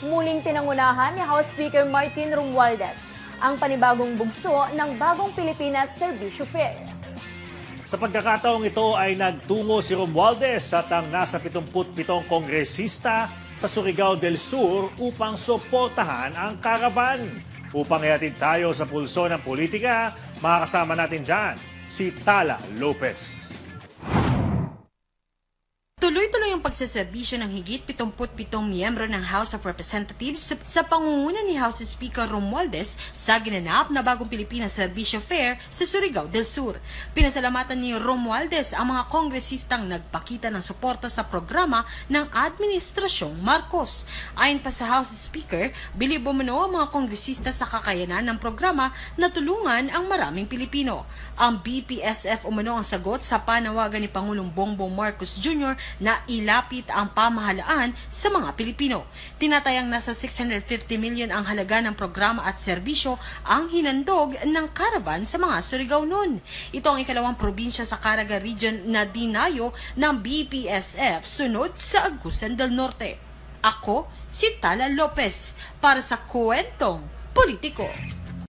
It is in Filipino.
Muling pinangunahan ni House Speaker Martin Romualdez ang panibagong bugso ng Bagong Pilipinas Servicio Fair. Sa pagkakataong ito ay nagtungo si Romualdez at ang nasa 77 kongresista sa Surigao del Sur upang suportahan ang karavan. Upang ihatid tayo sa pulso ng politika, makakasama natin dyan si Tala Lopez. Tuloy-tuloy ang pagsaserbisyo ng higit 77 miyembro ng House of Representatives sa, pangunguna ni House Speaker Romualdez sa ginanap na Bagong Pilipinas Servisyo Fair sa Surigao del Sur. Pinasalamatan ni Romualdez ang mga kongresistang nagpakita ng suporta sa programa ng Administrasyong Marcos. Ayon pa sa House Speaker, bilib umano ang mga kongresista sa kakayanan ng programa na tulungan ang maraming Pilipino. Ang BPSF umano ang sagot sa panawagan ni Pangulong Bongbong Marcos Jr. na ilapit ang pamahalaan sa mga Pilipino. Tinatayang nasa 650 million ang halaga ng programa at serbisyo ang hinandog ng caravan sa mga Surigao noon. Ito ang ikalawang probinsya sa Caraga Region na dinayo ng BPSF sunod sa Agusan del Norte. Ako, si Tala Lopez, para sa Kwentong Politiko.